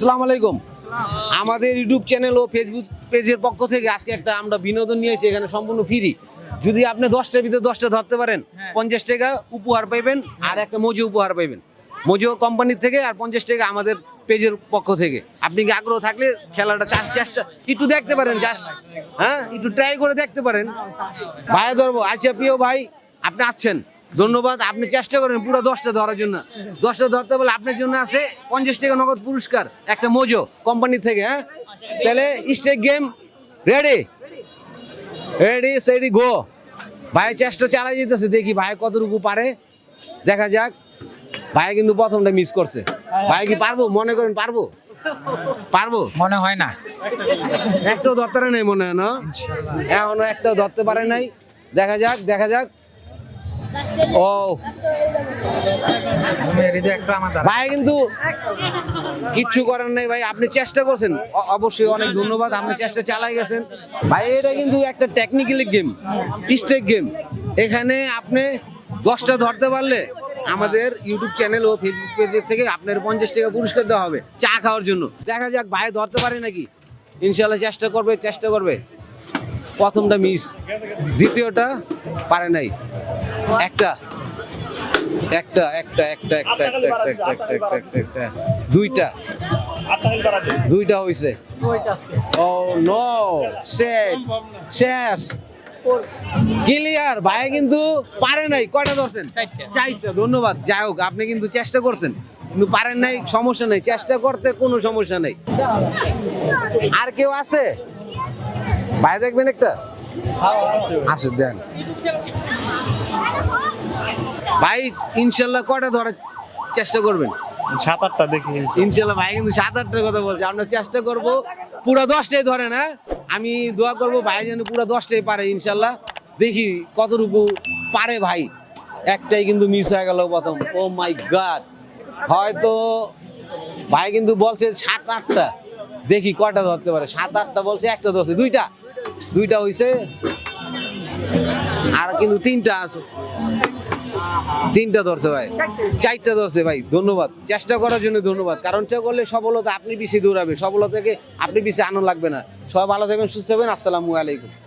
আসসালামু আলাইকুম। আমাদের ইউটিউব চ্যানেল ও ফেসবুক পেজের পক্ষ থেকে আজকে একটা আমরা বিনোদন নিয়ে এসেছি এখানে সম্পূর্ণ ফ্রি যদি আপনি দশটার ভিতরে দশটা ধরতে পারেন পঞ্চাশ টাকা উপহার পাইবেন আর একটা মজু উপহার পাইবেন। মজু কোম্পানির থেকে আর পঞ্চাশ টাকা আমাদের পেজের পক্ষ থেকে। আপনি কি আগ্রহ থাকলে খেলাটা চাষ চেষ্টা একটু দেখতে পারেন জাস্ট হ্যাঁ একটু ট্রাই করে দেখতে পারেন। ভাই ধরবো আচ্ছা প্রিয় ভাই আপনি আসছেন? ধন্যবাদ আপনি চেষ্টা করেন পুরো দশটা ধরার জন্য। দশটা ধরতে বলে আপনার জন্য আছে পঞ্চাশ টাকা নগদ পুরস্কার একটা মোজো কোম্পানি থেকে হ্যাঁ? তাহলে stake game ready ready steady go ভাই চেষ্টা চালাই যেতেছে দেখি ভাই কতটুকু পারে। দেখা যাক ভাই কিন্তু প্রথমটা মিস করছে। ভাই কি পারব? মনে করেন পারব? পারব? মনে হয় না। একটাও ধরতে পারে নাই মনে হয় না? এখনও একটাও ধরতে পারে নাই। দেখা যাক দেখা যাক। ও। ভাই, কিন্তু কিচ্ছু করার নেই ভাই, আপনি চেষ্টা করছেন। অবশ্যই অনেক ধন্যবাদ, আপনি চেষ্টা চালাই গেছেন। ভাই, এটা কিন্তু একটা টেকনিক্যাল গেম স্টেক গেম এখানে আপনি দশটা ধরতে পারলে আমাদের ইউটিউব চ্যানেল ও ফেসবুক পেজের থেকে আপনার পঞ্চাশ টাকা পুরস্কার দেওয়া হবে, চা খাওয়ার জন্য। দেখা যাক, ভাই, ধরতে পারে নাকি? ইনশাল্লাহ চেষ্টা করবে চেষ্টা করবে। প্রথমটা মিস দ্বিতীয়টা পারে নাই। একটা। একটা একটা একটা একটা একটা একটা একটা একটা একটা একটা একটা। দুইটা। দুইটা হইছে। ও নো শেট শেষ। ক্লিয়ার ভাই কিন্তু পারে নাই। কয়টা ধরছেন? চারটা ধন্যবাদ। যাই হোক আপনি কিন্তু চেষ্টা করছেন। কিন্তু পারেন নাই সমস্যা নেই। চেষ্টা করতে কোনো সমস্যা নেই। আর কেউ আছে? ভাই দেখবেন একটা। আসুন দেন। ভাই ইনশাল্লাহ কটা ধরার চেষ্টা করবেন? সাত আটটা দেখি ইনশাল্লাহ। ভাই কিন্তু সাত আটটার কথা বলছে। আমরা চেষ্টা করব পুরো দশটাই ধরে না আমি দোয়া করব ভাই যেন পুরো দশটাই পারে ইনশাল্লাহ। দেখি কতটুকু পারে ভাই। একটাই কিন্তু মিস হয়ে গেল প্রথম। ও মাই গড হয়তো ভাই কিন্তু বলছে সাত আটটা। দেখি কটা ধরতে পারে। সাত আটটা বলছে একটা ধরছে। দুইটা। দুইটা হয়েছে আর কিন্তু তিনটা আছে। তিনটা ধরছে ভাই। চারটা ধরছে ভাই, ধন্যবাদ। চেষ্টা করার জন্য ধন্যবাদ। কারণ চেষ্টা করলে সফলতা আপনি পিছিয়ে দৌড়াবে সফলতাকে আপনি বেশি আনন্দ লাগবে না। সবাই ভালো থাকবেন, সুস্থ হবেন আসসালামু আলাইকুম।